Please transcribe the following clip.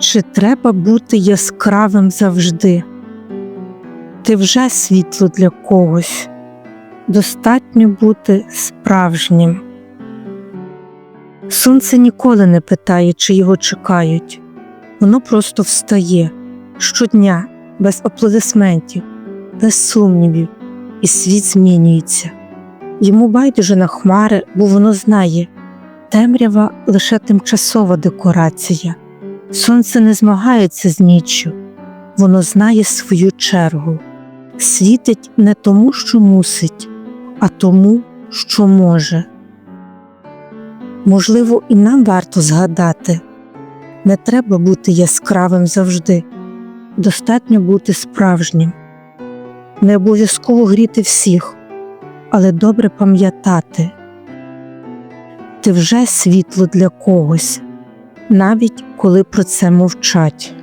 Чи треба бути яскравим завжди? Ти вже світло для когось. Достатньо бути справжнім. Сонце ніколи не питає, чи його чекають. Воно просто встає щодня, без аплодисментів, без сумнівів, і світ змінюється. Йому байдуже на хмари, бо воно знає темрява лише тимчасова декорація. Сонце не змагається з ніччю, воно знає свою чергу, світить не тому, що мусить, а тому, що може. Можливо, і нам варто згадати. Не треба бути яскравим завжди, достатньо бути справжнім, не обов'язково гріти всіх, але добре пам'ятати. Ти вже світло для когось, навіть коли про це мовчать.